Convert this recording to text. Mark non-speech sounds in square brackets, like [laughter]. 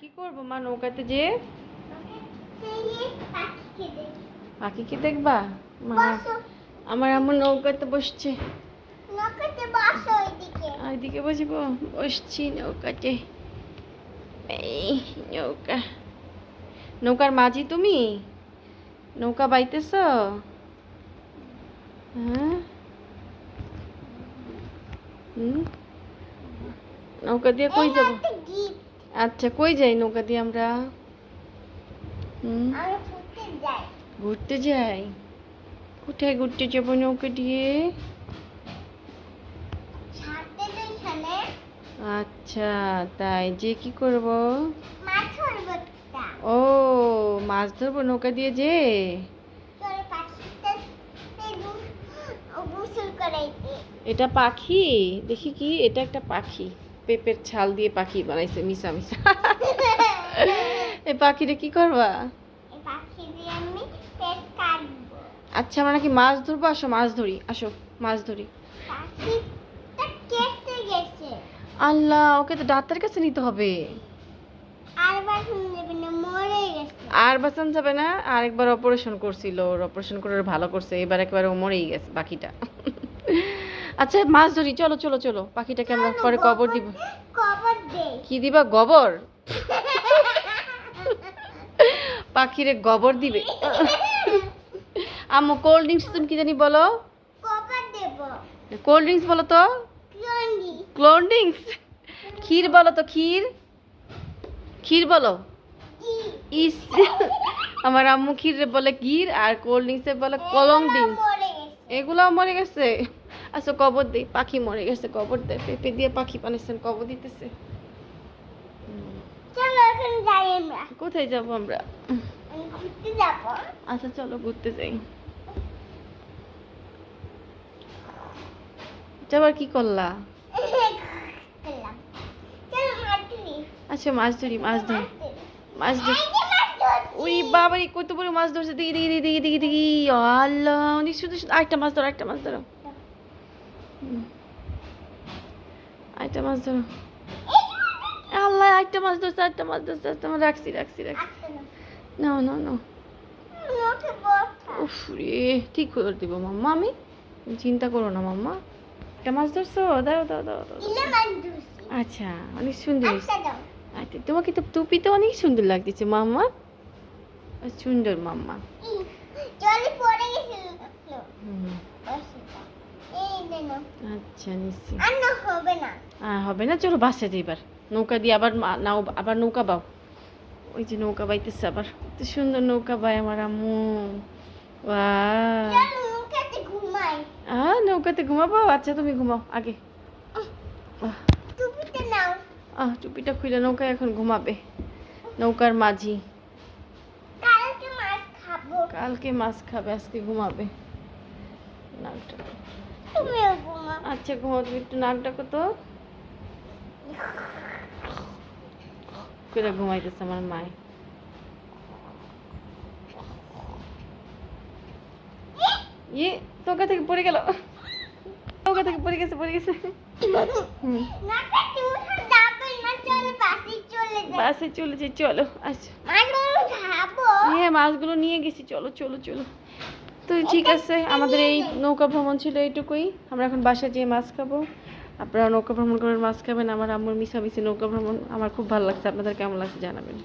কি করব? মা নৌকাতে যে পাখিকে দেখবা? মা আমার আম্মু নৌকাতে বসছে। এদিকে বসবো? বসছি নৌকাতে। এই নৌকা। নৌকার মাঝি তুমি? নৌকা বাইতেছ? হ্যাঁ? হুম? নৌকা দিয়ে কই যাব? আচ্ছা কই যাই নৌকা দিয়ে আমরা? ঘুরতে যাই। কোথায় ঘুরতে যাব নৌকা দিয়ে? আচ্ছা তাই যে কি করব? ও মাছ ধরবো নৌকা দিয়ে যে? এটা পাখি? দেখি কি এটা একটা পাখি। পেঁপের ছাল দিয়ে পাখি বানাইছে মিশা মিশা এই পাখিটা কি করবা? আচ্ছা আমরা নাকি মাছ ধরবো? আসো মাছ ধরি আসো মাছ ধরি। আল্লাহ ওকে তো ডাক্তারের কাছে নিতে হবে। আর বাঁচান যাবে না আরেকবার অপারেশন করছিল ওর অপারেশন করে ভালো করছে এবার একবার ও মরেই গেছে পাখিটা। আচ্ছা মাছ ধরি চলো চলো চলো। পাখিটাকে আমরা পরে কবর দিব। কি দিবা গোবর? [laughs] পাখিরে গোবর দিবে। আম্মু কোল্ড ড্রিঙ্কস তুমি কি জানি বলো? কোল্ড ড্রিঙ্কস বলো তো? কোল্ড ড্রিঙ্কস ক্ষীর বলো তো ক্ষীর? ক্ষীর বলো? ইস আমার আম্মু ক্ষীর বলে ক্ষীর আর কোল্ড ড্রিঙ্কসে বলে কলং ড্রিঙ্কস এগুলো মরে গেছে। আচ্ছা কবর দেই পাখি মরে গেছে কবর দেয় পেঁপে দিয়ে পাখি বানাইছেন কবর দিতেছে। হুম, চলো এখন যাই আমরা। কোথায় যাব আমরা? ঘুরতে যাব। আচ্ছা চলো ঘুরতে যাই। যাবার কি করলা? আচ্ছা মাছ ধরি মাছ ধরি। মাছ ধরি। ওই বাবারে কত বড় মাছ ধরছে। দেখি দেখি দেখি দেখি দেখি আল্লাহ অনেক সুন্দর সুন্দর। আরেকটা মাছ ধরো একটা মাছ ধরো। আরেকটা মাছ ধরো। আল্লাহ একটা মাছ ধরছে একটা মাছ ধরছে একটা মাছ রাখছি রাখছি রাখছি। না না না উফ রে ঠিক করে দিব মাম্মা আমি। চিন্তা করো না মাম্মা। একটা মাছ ধরছো? দাও দাও দাও দাও আচ্ছা অনেক সুন্দর। আচ্ছা তোমাকে তো টুপিতে অনেক সুন্দর লাগতেছে মাম্মা। সুন্দর মাম্মা। হুম, বসে দাও। এই নে নাও। আচ্ছা নিশ্চয় হবে না। আহ, হবে না চলো বাসে যাই এবার। নৌকা দিয়ে আবার নাও আবার নৌকা বাও। ওই যে নৌকা বাইতেছে আবার। এত সুন্দর নৌকা বাই আমার আম্মু। আহ নৌকাতে ঘুমাবো? আচ্ছা তুমি ঘুমাও আগে। আহ, টুপিটা খুলে নৌকায় এখন ঘুমাবে। নৌকার মাঝি। কালকে মাছ খাব। কালকে মাছ খাবে আজকে ঘুমাবে। নাকটা তুমিও ঘুমাও আচ্ছা ঘুমাও তুমি একটু নাকটা কত করে ঘুমাইতেছে আমার মায়। ইয়ে নৌকা থেকে পড়ে গেল। নৌকা থেকে পড়ে গেছে পড়ে গেছে। বাসে চলে যাই। বাসে চলে যাই চলো আচ্ছা। হ্যাঁ মাছগুলো নিয়ে গেছি চলো চলো চলো। তো ঠিক আছে, আমাদের এই নৌকা ভ্রমণ ছিল এইটুকুই। আমরা এখন বাসায় যেয়ে মাছ খাব। আপনারা নৌকা ভ্রমণ করে মাছ খাবেন, আমার আম্মুর মিশা মিশামিশি নৌকা ভ্রমণ, আমার খুব ভালো লাগছে। আপনাদের কেমন লাগছে জানাবেন।